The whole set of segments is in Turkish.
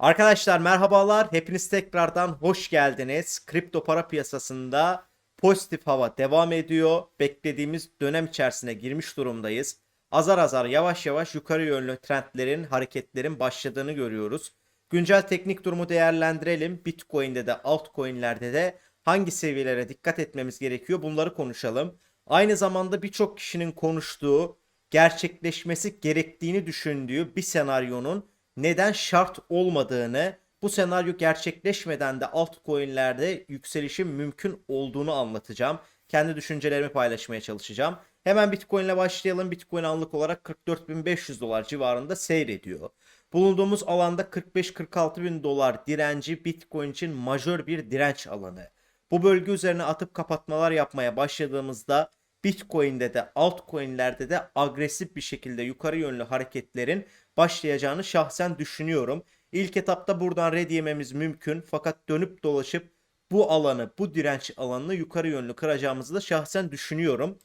Arkadaşlar merhabalar. Hepiniz tekrardan hoş geldiniz. Kripto para piyasasında pozitif hava devam ediyor. Beklediğimiz dönem içerisine girmiş durumdayız. Azar azar yavaş yavaş yukarı yönlü trendlerin, hareketlerin başladığını görüyoruz. Güncel teknik durumu değerlendirelim. Bitcoin'de de altcoin'lerde de hangi seviyelere dikkat etmemiz gerekiyor bunları konuşalım. Aynı zamanda birçok kişinin konuştuğu, gerçekleşmesi gerektiğini düşündüğü bir senaryonun neden şart olmadığını, bu senaryo gerçekleşmeden de altcoin'lerde yükselişin mümkün olduğunu anlatacağım. Kendi düşüncelerimi paylaşmaya çalışacağım. Hemen Bitcoin ile başlayalım. Bitcoin anlık olarak 44.500 dolar civarında seyrediyor. Bulunduğumuz alanda 45-46 bin dolar direnci Bitcoin için majör bir direnç alanı. Bu bölge üzerine atıp kapatmalar yapmaya başladığımızda Bitcoin'de de altcoin'lerde de agresif bir şekilde yukarı yönlü hareketlerin başlayacağını şahsen düşünüyorum. İlk etapta buradan red yememiz mümkün fakat dönüp dolaşıp bu alanı, bu direnç alanını yukarı yönlü kıracağımızı da şahsen düşünüyorum.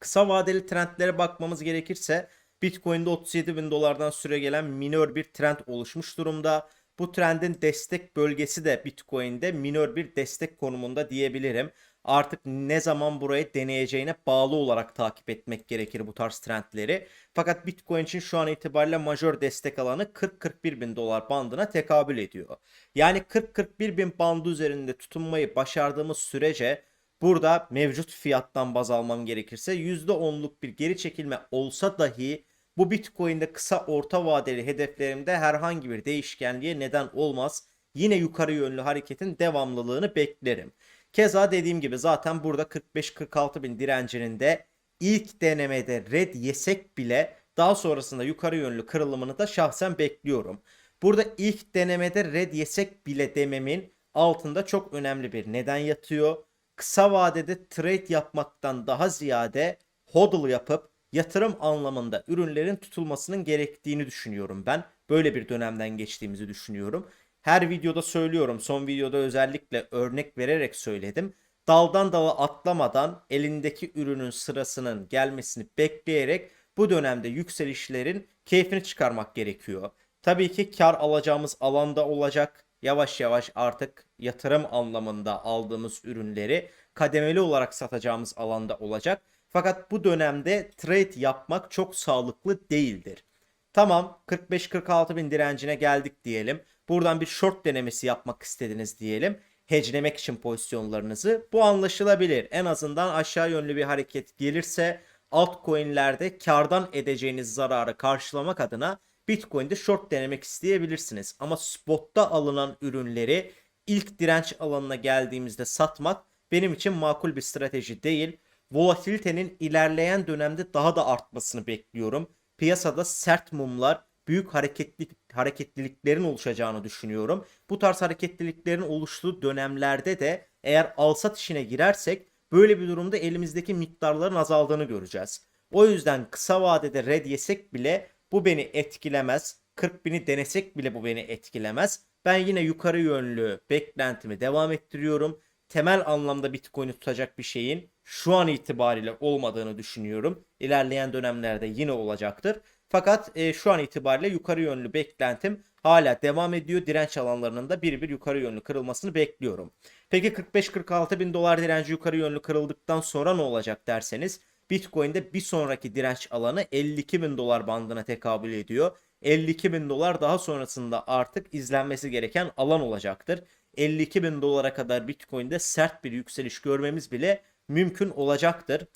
Kısa vadeli trendlere bakmamız gerekirse Bitcoin'de 37 bin dolardan süre gelen minör bir trend oluşmuş durumda. Bu trendin destek bölgesi de Bitcoin'de minör bir destek konumunda diyebilirim. Artık ne zaman burayı deneyeceğine bağlı olarak takip etmek gerekir bu tarz trendleri. Fakat Bitcoin için şu an itibariyle majör destek alanı 40-41 bin dolar bandına tekabül ediyor. Yani 40-41 bin bandı üzerinde tutunmayı başardığımız sürece burada mevcut fiyattan baz almam gerekirse %10'luk bir geri çekilme olsa dahi bu Bitcoin'de kısa orta vadeli hedeflerimde herhangi bir değişkenliğe neden olmaz. Yine yukarı yönlü hareketin devamlılığını beklerim. Keza dediğim gibi zaten burada 45-46 bin direncinin de ilk denemede red yesek bile daha sonrasında yukarı yönlü kırılımını da şahsen bekliyorum. Burada ilk denemede red yesek bile dememin altında çok önemli bir neden yatıyor. Kısa vadede trade yapmaktan daha ziyade hodl yapıp yatırım anlamında ürünlerin tutulmasının gerektiğini düşünüyorum ben. Böyle bir dönemden geçtiğimizi düşünüyorum. Her videoda söylüyorum. Son videoda özellikle örnek vererek söyledim. Daldan dala atlamadan elindeki ürünün sırasının gelmesini bekleyerek bu dönemde yükselişlerin keyfini çıkarmak gerekiyor. Tabii ki kar alacağımız alanda olacak. Yavaş yavaş artık yatırım anlamında aldığımız ürünleri kademeli olarak satacağımız alanda olacak. Fakat bu dönemde trade yapmak çok sağlıklı değildir. Tamam 45-46 bin direncine geldik diyelim. Buradan bir short denemesi yapmak istediniz diyelim. Hedgelemek için pozisyonlarınızı. Bu anlaşılabilir. En azından aşağı yönlü bir hareket gelirse altcoin'lerde kardan edeceğiniz zararı karşılamak adına Bitcoin'de short denemek isteyebilirsiniz. Ama spotta alınan ürünleri ilk direnç alanına geldiğimizde satmak benim için makul bir strateji değil. Volatilitenin ilerleyen dönemde daha da artmasını bekliyorum. Piyasada sert mumlar büyük hareketli hareketliliklerin oluşacağını düşünüyorum. Bu tarz hareketliliklerin oluştuğu dönemlerde de eğer alsat işine girersek böyle bir durumda elimizdeki miktarların azaldığını göreceğiz. O yüzden kısa vadede red yesek bile bu beni etkilemez. 40 bini denesek bile bu beni etkilemez. Ben yine yukarı yönlü beklentimi devam ettiriyorum. Temel anlamda Bitcoin'i tutacak bir şeyin şu an itibariyle olmadığını düşünüyorum. İlerleyen dönemlerde yine olacaktır. Fakat e, şu an itibariyle yukarı yönlü beklentim hala devam ediyor. Direnç alanlarının da bir bir yukarı yönlü kırılmasını bekliyorum. Peki 45-46 bin dolar direnci yukarı yönlü kırıldıktan sonra ne olacak derseniz Bitcoin'de bir sonraki direnç alanı 52 bin dolar bandına tekabül ediyor. 52 bin dolar daha sonrasında artık izlenmesi gereken alan olacaktır. 52 bin dolara kadar Bitcoin'de sert bir yükseliş görmemiz bile mümkün olacaktır.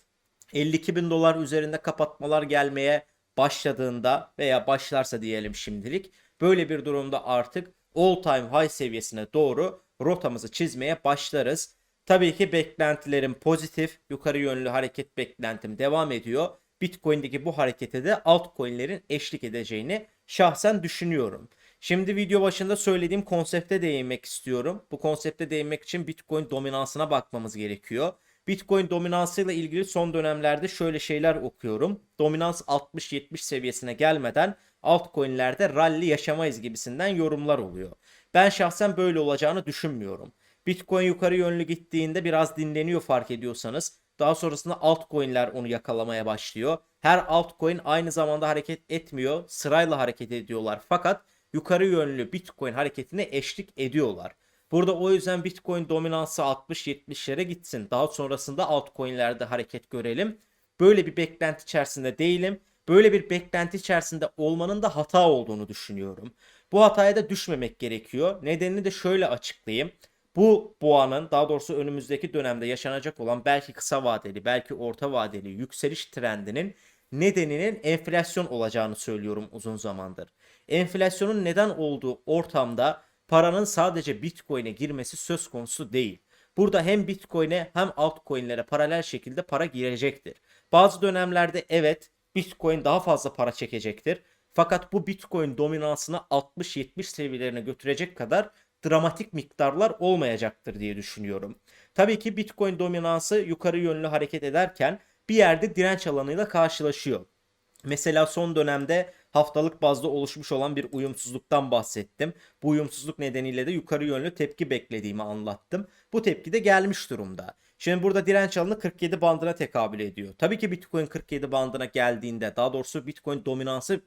52 bin dolar üzerinde kapatmalar gelmeye başladığında veya başlarsa diyelim şimdilik böyle bir durumda artık all time high seviyesine doğru rotamızı çizmeye başlarız. Tabii ki beklentilerim pozitif, yukarı yönlü hareket beklentim devam ediyor. Bitcoin'deki bu harekete de altcoin'lerin eşlik edeceğini şahsen düşünüyorum. Şimdi video başında söylediğim konsepte değinmek istiyorum. Bu konsepte değinmek için Bitcoin dominansına bakmamız gerekiyor. Bitcoin dominansıyla ilgili son dönemlerde şöyle şeyler okuyorum. Dominans 60-70 seviyesine gelmeden altcoin'lerde rally yaşamayız gibisinden yorumlar oluyor. Ben şahsen böyle olacağını düşünmüyorum. Bitcoin yukarı yönlü gittiğinde biraz dinleniyor fark ediyorsanız. Daha sonrasında altcoin'ler onu yakalamaya başlıyor. Her altcoin aynı zamanda hareket etmiyor. Sırayla hareket ediyorlar. Fakat yukarı yönlü Bitcoin hareketine eşlik ediyorlar. Burada o yüzden Bitcoin dominansı 60-70'lere gitsin. Daha sonrasında altcoin'lerde hareket görelim. Böyle bir beklenti içerisinde değilim. Böyle bir beklenti içerisinde olmanın da hata olduğunu düşünüyorum. Bu hataya da düşmemek gerekiyor. Nedenini de şöyle açıklayayım. Bu boğanın daha doğrusu önümüzdeki dönemde yaşanacak olan belki kısa vadeli belki orta vadeli yükseliş trendinin nedeninin enflasyon olacağını söylüyorum uzun zamandır. Enflasyonun neden olduğu ortamda paranın sadece Bitcoin'e girmesi söz konusu değil. Burada hem Bitcoin'e hem altcoin'lere paralel şekilde para girecektir. Bazı dönemlerde evet Bitcoin daha fazla para çekecektir. Fakat bu Bitcoin dominansını 60-70 seviyelerine götürecek kadar dramatik miktarlar olmayacaktır diye düşünüyorum. Tabii ki Bitcoin dominansı yukarı yönlü hareket ederken bir yerde direnç alanıyla karşılaşıyor. Mesela son dönemde haftalık bazda oluşmuş olan bir uyumsuzluktan bahsettim. Bu uyumsuzluk nedeniyle de yukarı yönlü tepki beklediğimi anlattım. Bu tepki de gelmiş durumda. Şimdi burada direnç alanı 47 bandına tekabül ediyor. Tabii ki Bitcoin 47 bandına geldiğinde, daha doğrusu Bitcoin dominansı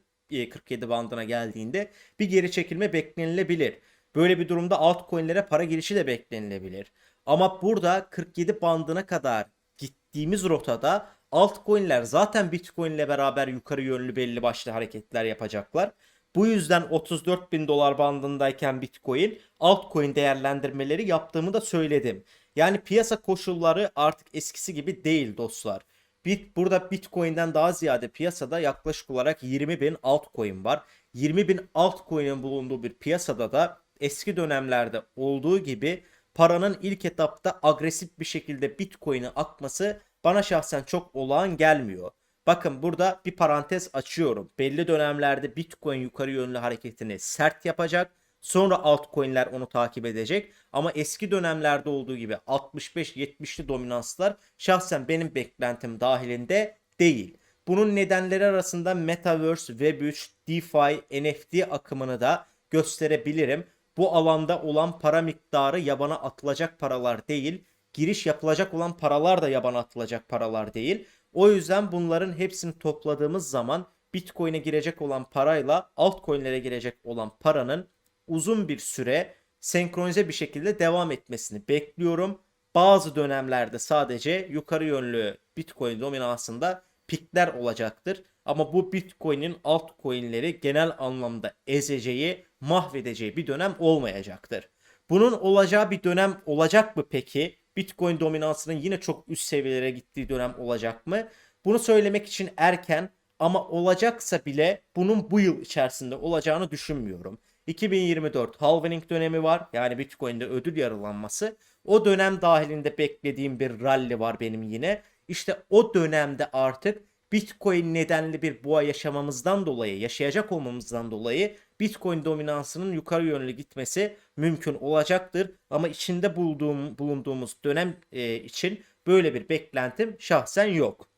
47 bandına geldiğinde bir geri çekilme beklenilebilir. Böyle bir durumda altcoin'lere para girişi de beklenilebilir. Ama burada 47 bandına kadar gittiğimiz rotada altcoin'ler zaten Bitcoin ile beraber yukarı yönlü belli başlı hareketler yapacaklar. Bu yüzden 34 bin dolar bandındayken Bitcoin altcoin değerlendirmeleri yaptığımı da söyledim. Yani piyasa koşulları artık eskisi gibi değil dostlar. Bit, burada Bitcoin'den daha ziyade piyasada yaklaşık olarak 20 bin altcoin var. 20 bin altcoin'in bulunduğu bir piyasada da eski dönemlerde olduğu gibi paranın ilk etapta agresif bir şekilde Bitcoin'e akması bana şahsen çok olağan gelmiyor. Bakın burada bir parantez açıyorum. Belli dönemlerde Bitcoin yukarı yönlü hareketini sert yapacak. Sonra altcoin'ler onu takip edecek. Ama eski dönemlerde olduğu gibi 65-70'li dominanslar şahsen benim beklentim dahilinde değil. Bunun nedenleri arasında Metaverse, Web3, DeFi, NFT akımını da gösterebilirim. Bu alanda olan para miktarı yabana atılacak paralar değil. Giriş yapılacak olan paralar da yabana atılacak paralar değil. O yüzden bunların hepsini topladığımız zaman Bitcoin'e girecek olan parayla altcoin'lere girecek olan paranın uzun bir süre senkronize bir şekilde devam etmesini bekliyorum. Bazı dönemlerde sadece yukarı yönlü Bitcoin dominansında pikler olacaktır. Ama bu Bitcoin'in altcoin'leri genel anlamda ezeceği, mahvedeceği bir dönem olmayacaktır. Bunun olacağı bir dönem olacak mı peki? Bitcoin dominansının yine çok üst seviyelere gittiği dönem olacak mı? Bunu söylemek için erken ama olacaksa bile bunun bu yıl içerisinde olacağını düşünmüyorum. 2024 halving dönemi var. Yani Bitcoin'de ödül yarılanması. O dönem dahilinde beklediğim bir rally var benim yine. İşte o dönemde artık Bitcoin nedenli bir boğa yaşamamızdan dolayı, yaşayacak olmamızdan dolayı Bitcoin dominansının yukarı yönlü gitmesi mümkün olacaktır. Ama içinde bulduğum, bulunduğumuz dönem e, için böyle bir beklentim şahsen yok.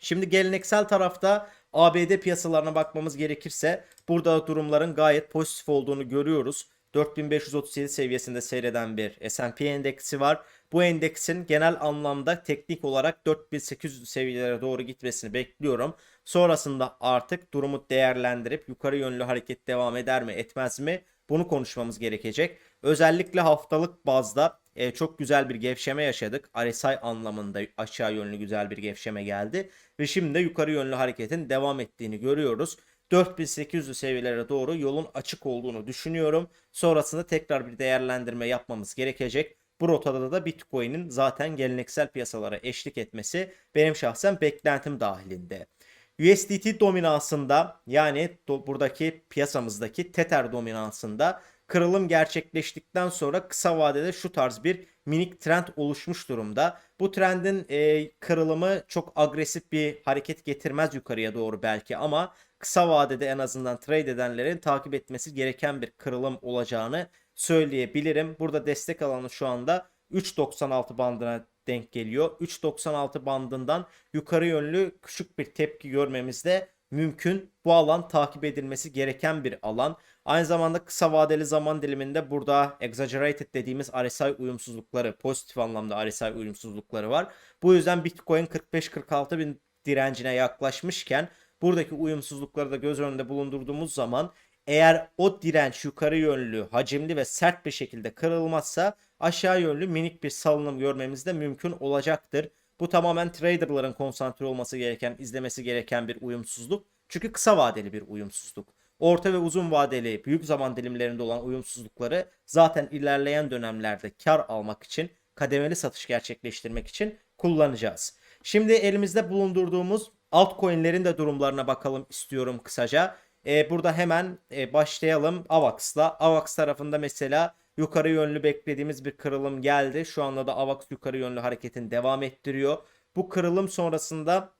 Şimdi geleneksel tarafta ABD piyasalarına bakmamız gerekirse burada durumların gayet pozitif olduğunu görüyoruz. 4537 seviyesinde seyreden bir S&P endeksi var. Bu endeksin genel anlamda teknik olarak 4800 seviyelere doğru gitmesini bekliyorum. Sonrasında artık durumu değerlendirip yukarı yönlü hareket devam eder mi etmez mi bunu konuşmamız gerekecek. Özellikle haftalık bazda e, çok güzel bir gevşeme yaşadık. RSI anlamında aşağı yönlü güzel bir gevşeme geldi. Ve şimdi yukarı yönlü hareketin devam ettiğini görüyoruz. 4800 seviyelere doğru yolun açık olduğunu düşünüyorum. Sonrasında tekrar bir değerlendirme yapmamız gerekecek. Bu rotada da Bitcoin'in zaten geleneksel piyasalara eşlik etmesi benim şahsen beklentim dahilinde. USDT dominansında yani do, buradaki piyasamızdaki Tether dominansında kırılım gerçekleştikten sonra kısa vadede şu tarz bir minik trend oluşmuş durumda. Bu trendin e, kırılımı çok agresif bir hareket getirmez yukarıya doğru belki ama kısa vadede en azından trade edenlerin takip etmesi gereken bir kırılım olacağını söyleyebilirim. Burada destek alanı şu anda 3.96 bandına denk geliyor. 3.96 bandından yukarı yönlü küçük bir tepki görmemiz de mümkün. Bu alan takip edilmesi gereken bir alan. Aynı zamanda kısa vadeli zaman diliminde burada exaggerated dediğimiz RSI uyumsuzlukları, pozitif anlamda RSI uyumsuzlukları var. Bu yüzden Bitcoin 45-46 bin direncine yaklaşmışken buradaki uyumsuzlukları da göz önünde bulundurduğumuz zaman Eğer o direnç yukarı yönlü, hacimli ve sert bir şekilde kırılmazsa aşağı yönlü minik bir salınım görmemiz de mümkün olacaktır. Bu tamamen traderların konsantre olması gereken, izlemesi gereken bir uyumsuzluk. Çünkü kısa vadeli bir uyumsuzluk. Orta ve uzun vadeli büyük zaman dilimlerinde olan uyumsuzlukları zaten ilerleyen dönemlerde kar almak için, kademeli satış gerçekleştirmek için kullanacağız. Şimdi elimizde bulundurduğumuz altcoin'lerin de durumlarına bakalım istiyorum kısaca. Ee, burada hemen e, başlayalım AVAX'la. AVAX tarafında mesela yukarı yönlü beklediğimiz bir kırılım geldi. Şu anda da AVAX yukarı yönlü hareketin devam ettiriyor. Bu kırılım sonrasında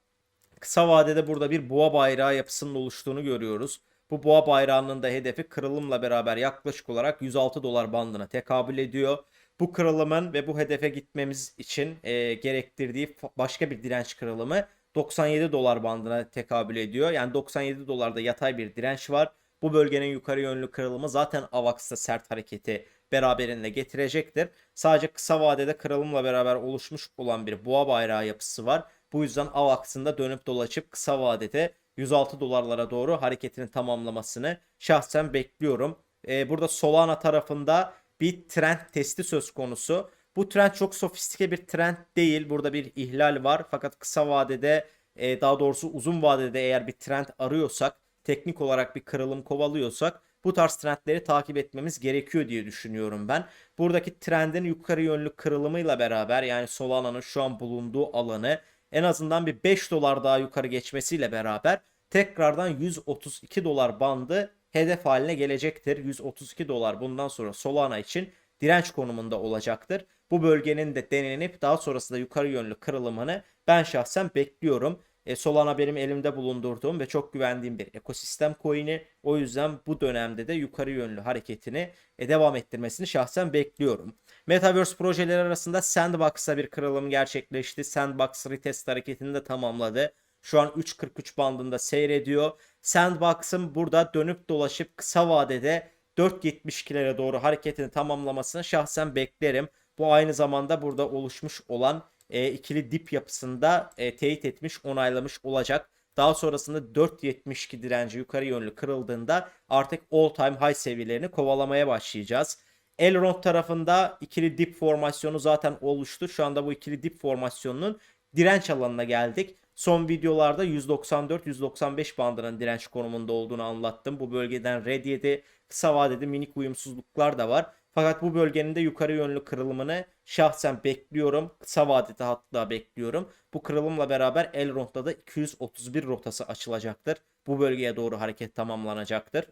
kısa vadede burada bir boğa bayrağı yapısının oluştuğunu görüyoruz. Bu boğa bayrağının da hedefi kırılımla beraber yaklaşık olarak 106 dolar bandına tekabül ediyor. Bu kırılımın ve bu hedefe gitmemiz için e, gerektirdiği başka bir direnç kırılımı 97 dolar bandına tekabül ediyor. Yani 97 dolarda yatay bir direnç var. Bu bölgenin yukarı yönlü kırılımı zaten AVAX'ta sert hareketi beraberinde getirecektir. Sadece kısa vadede kırılımla beraber oluşmuş olan bir boğa bayrağı yapısı var. Bu yüzden AVAX'ın da dönüp dolaşıp kısa vadede 106 dolarlara doğru hareketini tamamlamasını şahsen bekliyorum. Ee, burada Solana tarafında bir trend testi söz konusu. Bu trend çok sofistike bir trend değil. Burada bir ihlal var. Fakat kısa vadede e, daha doğrusu uzun vadede eğer bir trend arıyorsak, teknik olarak bir kırılım kovalıyorsak bu tarz trendleri takip etmemiz gerekiyor diye düşünüyorum ben. Buradaki trendin yukarı yönlü kırılımıyla beraber yani Solana'nın şu an bulunduğu alanı en azından bir 5 dolar daha yukarı geçmesiyle beraber tekrardan 132 dolar bandı hedef haline gelecektir. 132 dolar bundan sonra Solana için direnç konumunda olacaktır. Bu bölgenin de denenip daha sonrasında yukarı yönlü kırılımını ben şahsen bekliyorum. E, Solana benim elimde bulundurduğum ve çok güvendiğim bir ekosistem coin'i. O yüzden bu dönemde de yukarı yönlü hareketini e, devam ettirmesini şahsen bekliyorum. Metaverse projeleri arasında Sandbox'a bir kırılım gerçekleşti. Sandbox retest hareketini de tamamladı. Şu an 3.43 bandında seyrediyor. Sandbox'ın burada dönüp dolaşıp kısa vadede 4.72'lere doğru hareketini tamamlamasını şahsen beklerim. Bu aynı zamanda burada oluşmuş olan e, ikili dip yapısında e, teyit etmiş, onaylamış olacak. Daha sonrasında 4.72 direnci yukarı yönlü kırıldığında artık all time high seviyelerini kovalamaya başlayacağız. Elrond tarafında ikili dip formasyonu zaten oluştu. Şu anda bu ikili dip formasyonunun direnç alanına geldik. Son videolarda 194-195 bandının direnç konumunda olduğunu anlattım. Bu bölgeden red yedi. Kısa vadede minik uyumsuzluklar da var. Fakat bu bölgenin de yukarı yönlü kırılımını şahsen bekliyorum. Kısa vadede hatta bekliyorum. Bu kırılımla beraber Elrond'da da 231 rotası açılacaktır. Bu bölgeye doğru hareket tamamlanacaktır.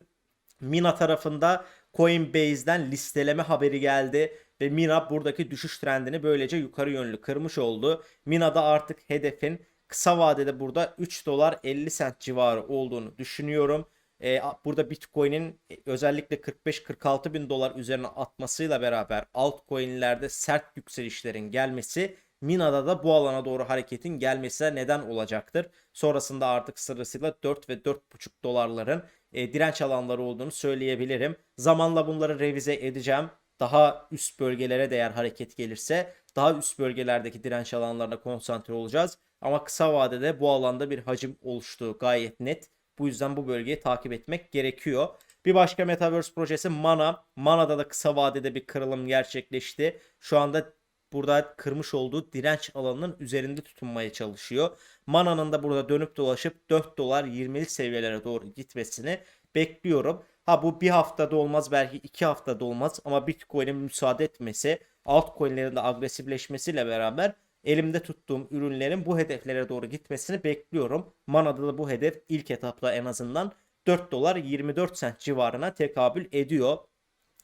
Mina tarafında Coinbase'den listeleme haberi geldi ve Mina buradaki düşüş trendini böylece yukarı yönlü kırmış oldu. Mina'da artık hedefin kısa vadede burada 3 dolar 50 sent civarı olduğunu düşünüyorum. Ee, burada Bitcoin'in özellikle 45-46 bin dolar üzerine atmasıyla beraber altcoin'lerde sert yükselişlerin gelmesi Mina'da da bu alana doğru hareketin gelmesine neden olacaktır. Sonrasında artık sırasıyla 4 ve 4,5 dolarların e, direnç alanları olduğunu söyleyebilirim. Zamanla bunları revize edeceğim. Daha üst bölgelere değer hareket gelirse daha üst bölgelerdeki direnç alanlarına konsantre olacağız. Ama kısa vadede bu alanda bir hacim oluştuğu gayet net. Bu yüzden bu bölgeyi takip etmek gerekiyor. Bir başka Metaverse projesi Mana. Mana'da da kısa vadede bir kırılım gerçekleşti. Şu anda burada kırmış olduğu direnç alanının üzerinde tutunmaya çalışıyor. Mana'nın da burada dönüp dolaşıp 4 dolar 20'lik seviyelere doğru gitmesini bekliyorum. Ha bu bir haftada olmaz belki iki haftada olmaz ama Bitcoin'in müsaade etmesi altcoin'lerin de agresifleşmesiyle beraber elimde tuttuğum ürünlerin bu hedeflere doğru gitmesini bekliyorum. Mana'da da bu hedef ilk etapta en azından 4 dolar 24 sent civarına tekabül ediyor.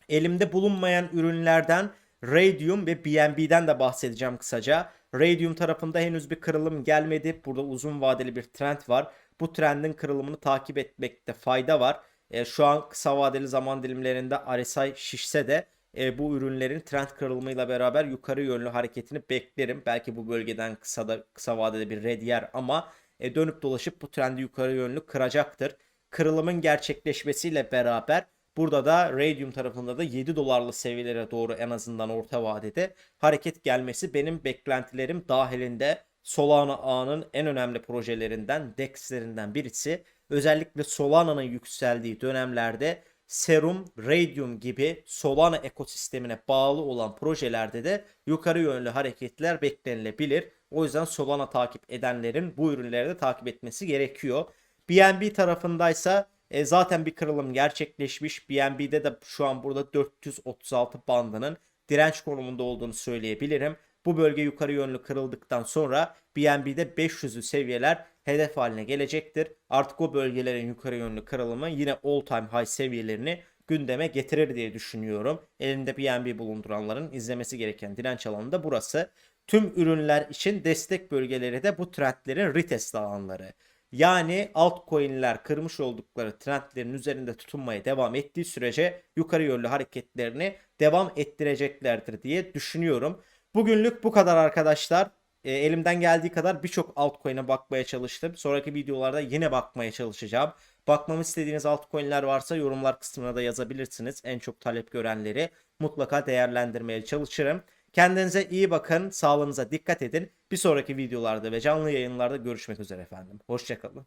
Elimde bulunmayan ürünlerden Radium ve BNB'den de bahsedeceğim kısaca. Radium tarafında henüz bir kırılım gelmedi. Burada uzun vadeli bir trend var. Bu trendin kırılımını takip etmekte fayda var. E, şu an kısa vadeli zaman dilimlerinde RSI şişse de e, bu ürünlerin trend kırılımıyla beraber yukarı yönlü hareketini beklerim. Belki bu bölgeden kısa da kısa vadede bir red yer ama e, dönüp dolaşıp bu trendi yukarı yönlü kıracaktır. Kırılımın gerçekleşmesiyle beraber burada da Radium tarafında da 7 dolarlı seviyelere doğru en azından orta vadede hareket gelmesi benim beklentilerim dahilinde Solana ağının en önemli projelerinden, DEX'lerinden birisi. özellikle Solana'nın yükseldiği dönemlerde Serum, Radium gibi Solana ekosistemine bağlı olan projelerde de yukarı yönlü hareketler beklenilebilir. O yüzden Solana takip edenlerin bu ürünleri de takip etmesi gerekiyor. BNB tarafındaysa e, zaten bir kırılım gerçekleşmiş. BNB'de de şu an burada 436 bandının direnç konumunda olduğunu söyleyebilirim. Bu bölge yukarı yönlü kırıldıktan sonra BNB'de 500'lü seviyeler hedef haline gelecektir. Artık o bölgelerin yukarı yönlü kırılımı yine all time high seviyelerini gündeme getirir diye düşünüyorum. Elinde BNB bulunduranların izlemesi gereken direnç alanı da burası. Tüm ürünler için destek bölgeleri de bu trendlerin retest alanları. Yani altcoin'ler kırmış oldukları trendlerin üzerinde tutunmaya devam ettiği sürece yukarı yönlü hareketlerini devam ettireceklerdir diye düşünüyorum. Bugünlük bu kadar arkadaşlar. E, elimden geldiği kadar birçok altcoin'e bakmaya çalıştım. Sonraki videolarda yine bakmaya çalışacağım. Bakmamı istediğiniz altcoin'ler varsa yorumlar kısmına da yazabilirsiniz. En çok talep görenleri mutlaka değerlendirmeye çalışırım. Kendinize iyi bakın, sağlığınıza dikkat edin. Bir sonraki videolarda ve canlı yayınlarda görüşmek üzere efendim. Hoşçakalın.